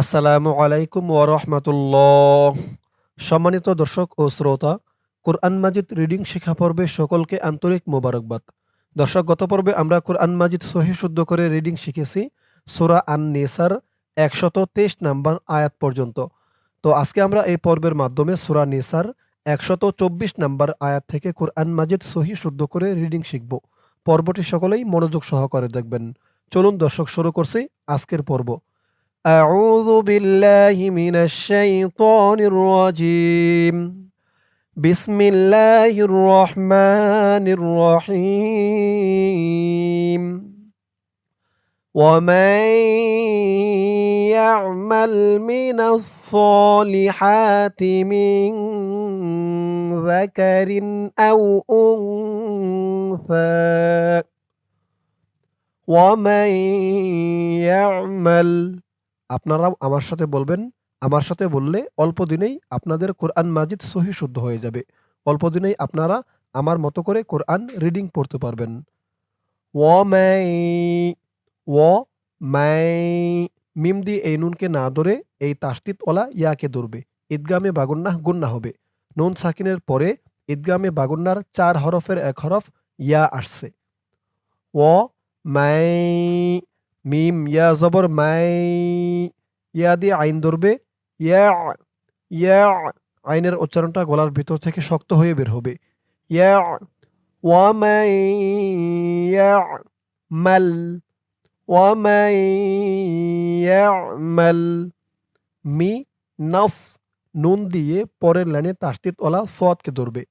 আসসালামু আলাইকুম ওরহমতুল্লাহ সম্মানিত দর্শক ও শ্রোতা, কোরআন মাজিদ রিডিং শিক্ষা পর্বে সকলকে আন্তরিক মোবারকবাদ। দর্শক, গত পর্বে আমরা কোরআন মাজিদ সহি শুদ্ধ করে রিডিং শিখেছি, সোরা আন নেসার একশত তেইশ নাম্বার আয়াত পর্যন্ত। তো আজকে আমরা এই পর্বের মাধ্যমে সোরা নেসার একশত চব্বিশ নাম্বার আয়াত থেকে কোরআন মাজিদ সহি শুদ্ধ করে রিডিং শিখব। পর্বটি সকলেই মনোযোগ সহকারে দেখবেন। চলুন দর্শক, শুরু করছি আজকের পর্ব। أعوذ بالله من الشيطان الرجيم. بسم الله الرحمن الرحيم. ومن يعمل من الصالحات من ذكر أو أنثى. ومن يعمل আপনারাও আমার সাথে বলবেন, আমার সাথে বললে অল্প দিনেই আপনাদের কোরআন মাজিদ সহি শুদ্ধ হয়ে যাবে। অল্প দিনেই আপনারা আমার মতো করে কোরআন রিডিং পড়তে পারবেন। ও মাই ও মাই মিম দিয়ে এই নুনকে না ধরে এই তাস্তিত ওলা ইয়াকে ধরবে। ঈদগামে বাগুন্নাহ গুন্না হবে। নুন সাকিনের পরে ঈদগামে বাগুন্নার চার হরফের এক হরফ ইয়া আসছে। ও মাই মিম, ইয়া জবর, মাই, ইয়া দিয়ে আইন ধরবে, ইয়া ইয়া, আইনের উচ্চারণটা গলার ভিতর থেকে শক্ত হয়ে বের হবে। ইয়া ওয়ামাই ইয়ামাল মি, নাস, নুন দিয়ে পরের লাইনে তাস্তিত ওলা সদকে ধরবে।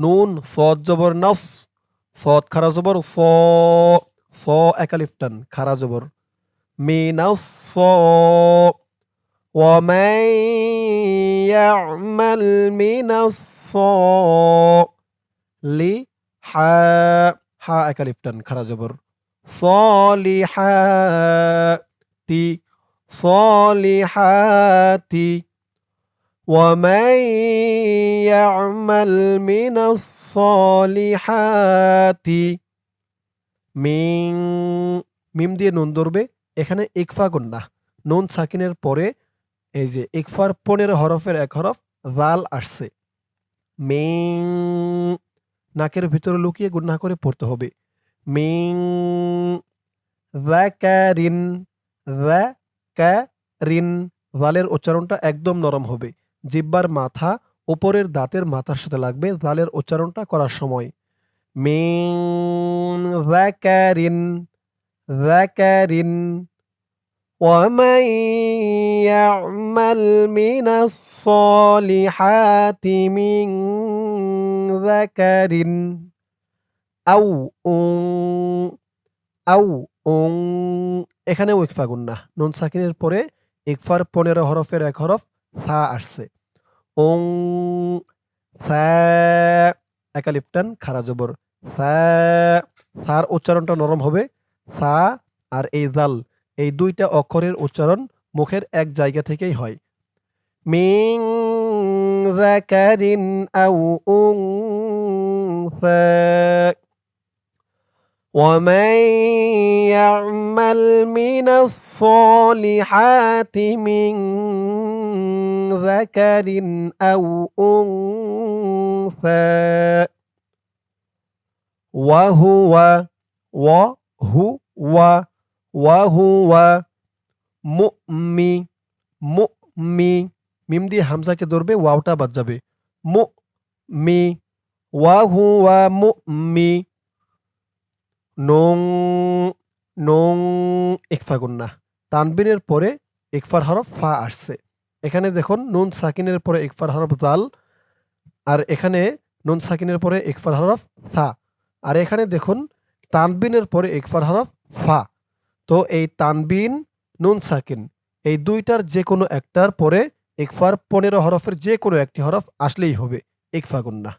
নুন সদ জবর, নাস সদ খারা জবর, স। ص أكاليفتن خارا جبر من الص ومن يعمل من الص لي حا حا أكاليفتن خارا جبر ومن يعمل من الصالحات মিং, মিম দিয়ে নুন ধরবে। এখানে ইকফা গুন্না। নুন সাকিনের পরে এই যে ইকফার পনেরো হরফের এক হরফ রাল আসছে। মিং, নাকের ভিতরে লুকিয়ে গুন্না করে পড়তে হবে। মিং রিন রিন রালের উচ্চারণটা একদম নরম হবে। জিব্বার মাথা উপরের দাঁতের মাথার সাথে লাগবে। রালের উচ্চারণটা করার সময়। من ذكر ذكر ومن يعمل من الصالحات من ذكر أو أو এখানে ইকফা গুন্না নুন সাকিনের পরে ইকফার পনেরো হরফের এক হরফ থা আসছে ওং থা একালিপটান খারা জবর সার উচ্চারণটা নরম হবে সা আর এই জাল এই দুইটা অক্ষরের উচ্চারণ মুখের এক জায়গা থেকেই হয় মিং যাকারিন আও উনসা ومن يعمل من الصالحات من ذكر أو أنثى وهو وهو وهو মুমি মুমি মিম দিয়ে হামজাকে ধরবে ওয়াওটা বাদ যাবে মু মি ওয়াহুয়া মুমি নং নং ইকফা গুন্না তানবিনের পরে ইকফার হরফ ফা আসছে এখানে দেখুন নুন সাকিনের পরে ইকফার হরফ জাল আর এখানে নুন সাকিনের পরে ইকফার হরফ সা। আর এখানে দেখুন, তানবিনের পরে ইকফার হরফ ফা। তো এই তানবিন, নুন সাকিন, এই দুইটার যে কোনো একটার পরে ইকফার পনেরো হরফের যে কোনো একটি হরফ আসলেই হবে, ইকফা গুন্না।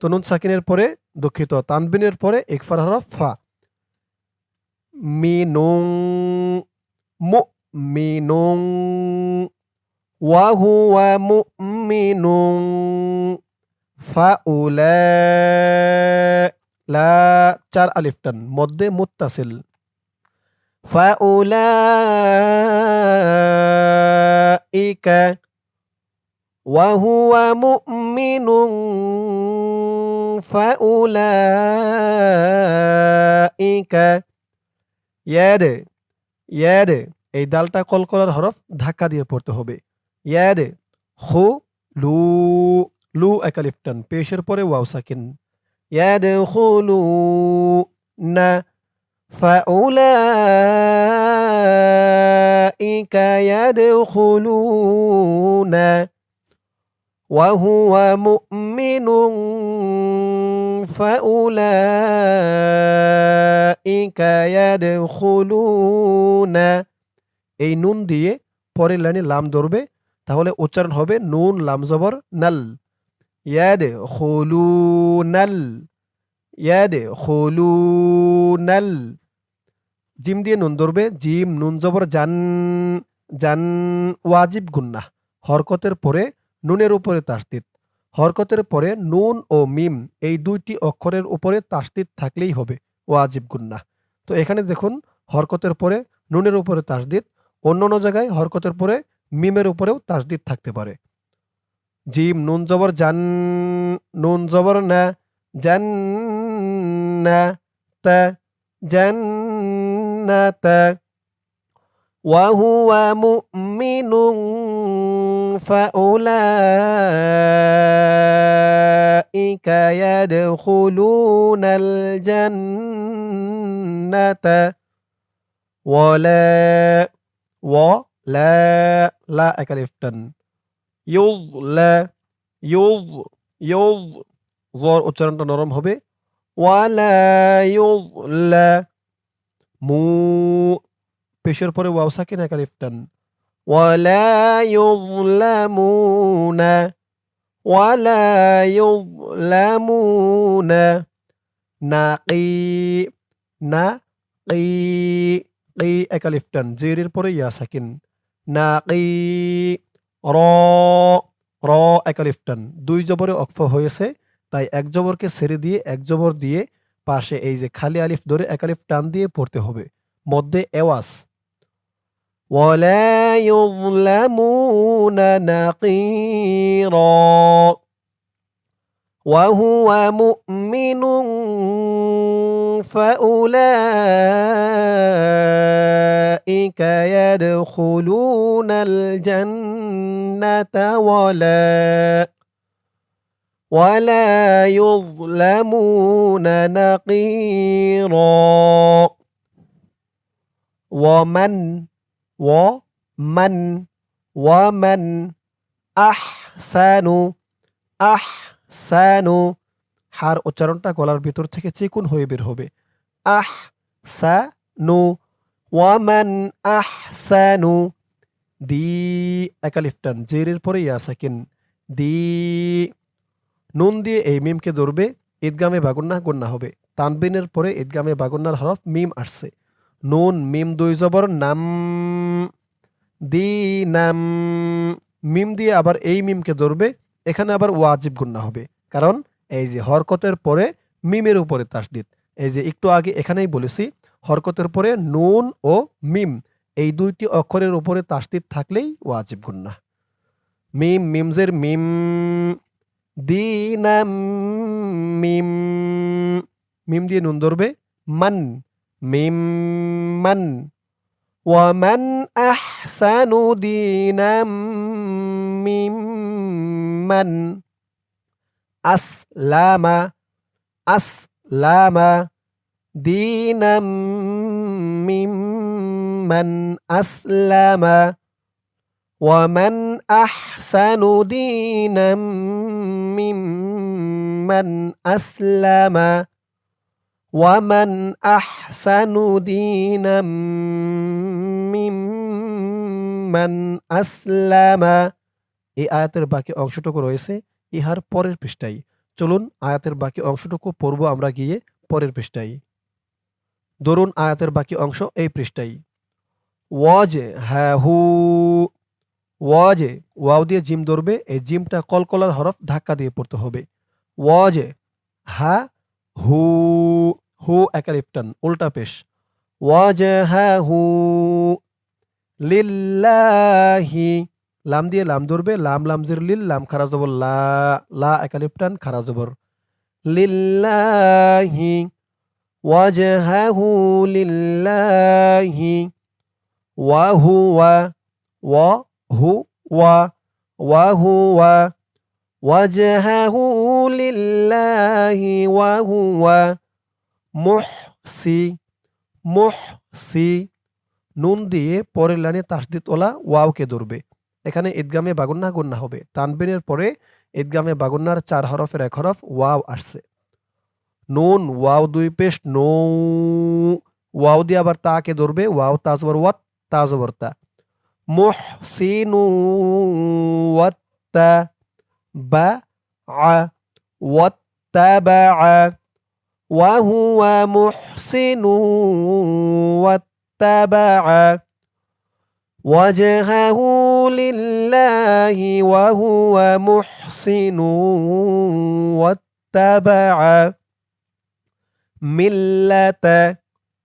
তো নুন সাকিনের পরে দুঃখিত, তানবিনের পরে ইকফার হরফ ফা। মিনুং, মু, মিনুং ওয়াহুয়া মুমিনুং ফাউলা লা চার আলিফ টান মধ্যে মুত্তাসিল ফাউলা ইকা وهو مؤمن فأولئك ইয়াদে ইয়াদে এই দালটা কলকলার হরফ ধাক্কা দিয়ে পড়তে হবে ইয়াদে খু লু লু একালিফটান পেশের পরে ওয়াও সাকিন ইয়াদে খুলু না فأولئك يدخلون وهو مؤمن فأولئك يدخلون এই নুন দিয়ে পরের লাইনে লাম ধরবে তাহলে উচ্চারণ হবে নুন লাম জবর নাল ইয়াদে খলু নাল ইয়াদে খলু নাল জিম দিয়ে নুন ধরবে জিম নুন জবর জান জান ওয়াজিব গুন্না হরকতের পরে নুনের উপরে তাসদিদ হরকতের পরে নুন ও মিম এই দুইটি অক্ষরের উপরে তাসদিদ থাকলেই হবে ওয়াজিব গুন্না তো এখানে দেখুন হরকতের পরে নুনের উপরে তাসদিদ অন্য অন্য জায়গায় হরকতের পরে মিমের উপরেও তাসদিদ থাকতে পারে জিম নুন জবর জান নুন জবর না জান না তা জান্নাতা وهو مؤمن فأولئك يدخلون الجنة ولا ولا لا একালিফটান ইউজলা ইউজ ইউজ জর উচ্চারণটা নরম হবে ওয়ালা ইউজলা মু পেশের পরে ওয়াও সাকিন একালিফটান ওয়ালা ইউজলামুনা ওয়ালা ইউজলামুনা নাকি না কি কি একালিফটান জেরের পরে ইয়া সাকিন নাকি র র একালিফটান দুই জবরে অক্ফ হয়েছে তাই এক জবরকে ছেড়ে দিয়ে এক জবর দিয়ে পাশে এই যে খালি আলিফ ধরে এক আলিফ টান দিয়ে পড়তে হবে মধ্যে এওয়াস ولا يظلمون نقيرا وهو مؤمن فأولئك يدخلون الجنة ولا ولا يظلمون نقيرا. ومن ومن ومن أحسن أحسن হার উচ্চারণটা গলার ভিতর থেকে চিকুন হয়ে বের হবে। আহ সা নু ওয়ামান আহ সানু দি একালিফটান জেরের পরে ইয়া সাকিন, দি নুন দিয়ে এই মিমকে ধরবে, ঈদগামে বাগুন্না গুন্না হবে। তানবিনের পরে ঈদগামে বাগুন্নার হরফ মিম আসছে। নুন, মিম দুই জবর, নাম দি, নাম মিম দিয়ে আবার এই মিমকে ধরবে, এখানে আবার ওয়াজিব গুন্না হবে। কারণ এই যে হরকতের পরে মিমের উপরে তাসদিদ এই যে একটু আগে এখানেই বলেছি হরকতের পরে নুন ও মিম এই দুইটি অক্ষরের উপরে তাসদিদ থাকলেই ওয়াজিব গুন্না মিম মিমজের মিম দিনাম মিম মিম দিয়ে নুন ধরবে মান মিম মান ومن أحسن دينا ممن أسلم أسلم دينا ممن أسلم ومن أحسن دينا ممن أسلم ومن أحسن دينا ممن أسلم এই আয়াতের বাকি অংশটুকু রয়েছে ইহার পরের পৃষ্ঠায়। চলুন আয়াতের বাকি অংশটুকু পড়ব আমরা গিয়ে পরের পৃষ্ঠায়। ধরুন আয়াতের বাকি অংশ এই পৃষ্ঠায়। ওয়াজ হ্যাঁ হু। ওয়াজে, ওয়াও দিয়ে জিম ধরবে, এই জিমটা কলকলার হরফ ধাক্কা দিয়ে পড়তে হবে। ওয়াজে হা। হু হু একালিফটান উল্টা পেশ। ওয়াজহাহু লিল্লাহি লাম দিয়ে লাম ধরবে, লাম লামজের লিল, লাম খারা জবর, লা লা একালিফ টান খারা জবর। লিল্লাহি ওয়াজহাহু লিল্লাহি ওয়া হুয়া ওয়া হু ওয়া ওয়া হুয়া ওয়াজহাহু লিল্লাহি ওয়া হুয়া মুহসি মুহসি। নুন দিয়ে পরের লাইনে তাসদিদ ওলা ওয়াওকে ধরবে। এখানে ঈদগামে বাগুন্না গুন্না হবে তানবিনের পরে ঈদগামে বাগুন্নার চার হরফের এক হরফ ওয়াও আসছে নুন ওয়াও দুই পেশ নো ওয়াও দিয়ে আবার তাকে ধরবে ওয়াও তাজবর ওয়াত তাজবর তা মুহসিনু ওয়াত্তা বা আ ওয়াত্তাবা وهو محسن واتبع وجهه لله وهو محسن واتبع মিল্লাতা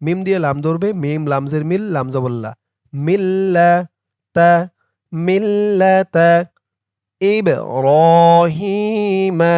মিম দিয়ে লাম ধরবে মিম লামজের মিল লাম জবল্লা মিল্লাতা মিল্লাতা ইবরাহিমা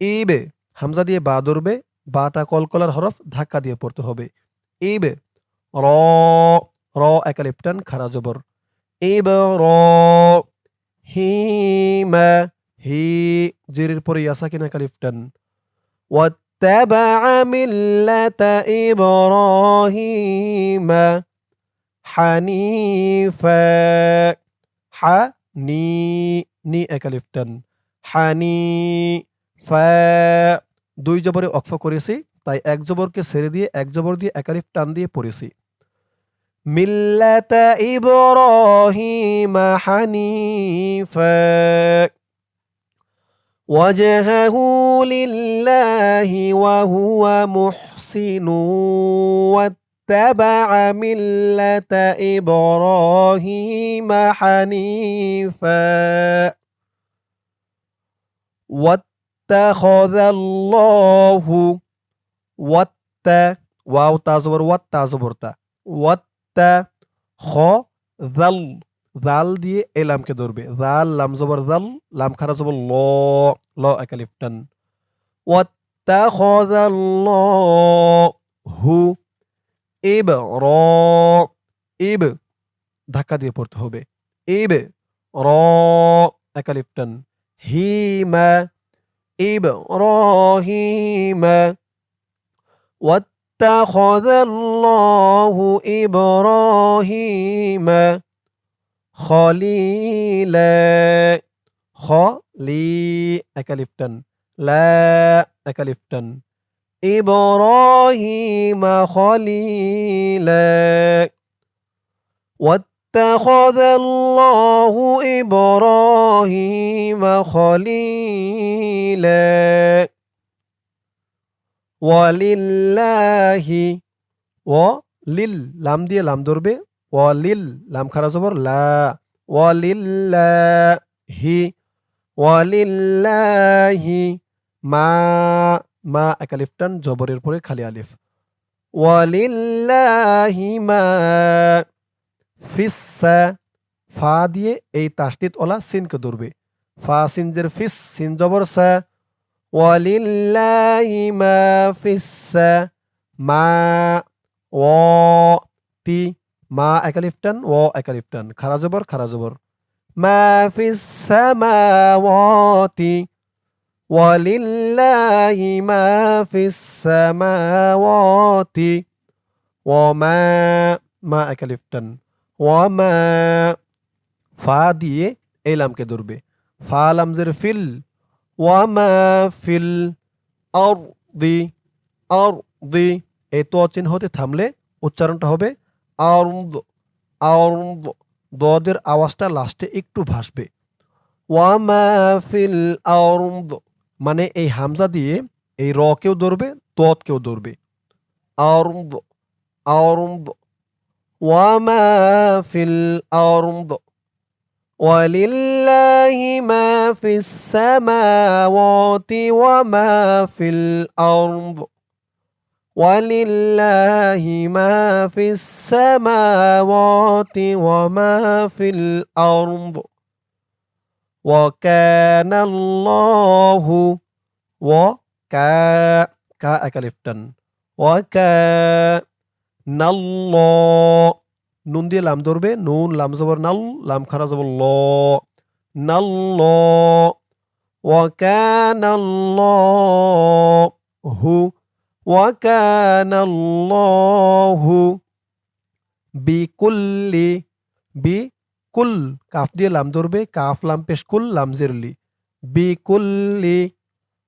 ইবে হামজা দিয়ে বা ধরবে বাটা কলকলার হরফ ধাক্কা দিয়ে পড়তে হবে ইবে র র একালিপটান খারা জবর ইব র হিমা হি জিরির পরে ইয়াসাকিন একালিপটান واتبع ملة إبراهيم حنيفا حني ني একালিফটান হানিফা দুই জবরে অক্ফ করেছি তাই এক জবরকে ছেড়ে দিয়ে এক জবর দিয়ে একালিফ টান দিয়ে পড়েছি ملة إبراهيم حنيفا. وجهه لله وهو محسن واتبع ملة إبراهيم حنيفا. واتخذ الله وات واو تازبر وات تازبرتا وات خ ذل জাল দিয়ে এ লামকে ধরবে জাল লাম জবর জাল লাম খারা জবর ল ল একালিফ টান হু ইব র ইব ধাক্কা দিয়ে পড়তে হবে ইব র একালিফ টান হিমা ইব রহিমা اتخذ الله إبراهيم خليلا. خلي أكلفتن لا أكلفتن إبراهيم خليلا. واتخذ الله إبراهيم خليلا. ওয়ালিল্লাহি ও লিল লাম দিয়ে লাম ধরবে, ওয়ালিল, লাম খারা জবর, লা, ওয়ালিল্লাহি ওয়ালিল্লাহি, মা মা একালিফটান জবরের পরে খালি আলিফ, ওয়ালিল্লাহি, মা, ফিসা ফা দিয়ে এই তাসদিদ ওলা সিনকে ধরবে, ফা, সিনজের ফিস, সিন জবর, সা ও তি মা একালিফটান ও একালিফটান খারা জবর খারা জবর মা ফিস সামাওয়াতি ওয়ালিল্লাহি মা ফিস সামাওয়াতি ওয়ামা মা একালিফটান ওয়ামা ফা দিয়ে এই লামকে ধরবে। ফা লামজের ফিল ওয়ামা ফিল আর দি আর দি এই তো চিহ্ন থামলে উচ্চারণটা হবে আরম্ভ আরম্ভ দদের আওয়াজটা লাস্টে একটু ভাসবে। ওয়ামা ফিল আরম্ভ মানে এই হামজা দিয়ে এই র কেও ধরবে, তদ কেও ধরবে। আরম্ভ আরম্ভ ওয়ামা ফিল আরম্ভ ولله ما في السماوات وما في الأرض ولله ما في السماوات وما في الأرض وكان الله وكا كا أكلفتن وكان الله নুন দিয়ে লাম ধরবে নুন লাম জবর নাল লাম খারা জবর ল নাল وكان الله وكان الله বিকুল্লি বিকুল কাফ দিয়ে লাম ধরবে কাফ লাম পেশ কুল লাম জেরলি বিকুল্লি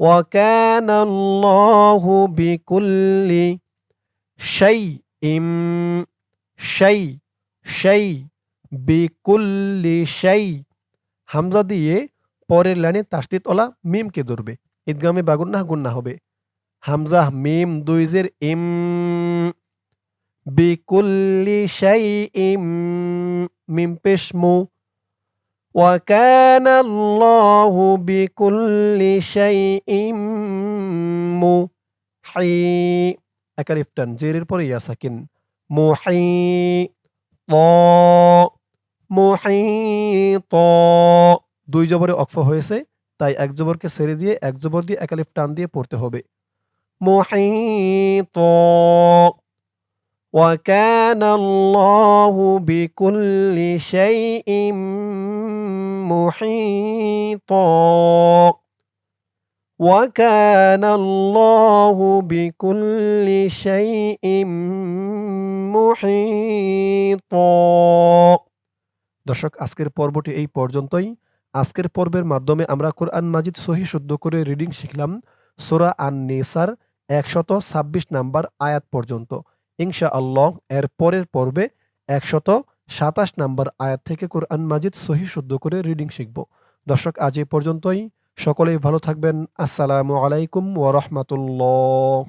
وكان الله بكل شيء شيء شيء بكل شيء হামজা দিয়ে পরের লাইনে তাসদিদ ওলা মিমকে ধরবে ঈদগামে বাগুন্না গুন্না হবে হামজা মিম দুই জের ইম বিকুল্লি শাইইম মিম পেশ মু وكان الله بكل شيء محي একালিফ টান জেরের পরে ইয়া সাকিন মুহি ত মুহি ত দুই জবরে অক্ফ হয়েছে তাই এক জবরকে ছেড়ে দিয়ে এক জবর দিয়ে একালিফ টান দিয়ে পড়তে হবে মুহিত وكان الله بكل شيء محيطا وكان الله بكل شيء محيطا দর্শক আজকের পর্বটি এই পর্যন্তই আজকের পর্বের মাধ্যমে আমরা কোরআন মাজিদ সহি শুদ্ধ করে রিডিং শিখলাম সোরা আন নেসার একশত ছাব্বিশ নাম্বার আয়াত পর্যন্ত ইনশা আল্লাহ এর পরের পর্বে একশত সাতাশ নাম্বার আয়াত থেকে কোরআন মাজিদ সহি শুদ্ধ করে রিডিং শিখব দর্শক আজ এই পর্যন্তই সকলেই ভালো থাকবেন। আসসালামু আলাইকুম ওয়া রাহমাতুল্লাহ।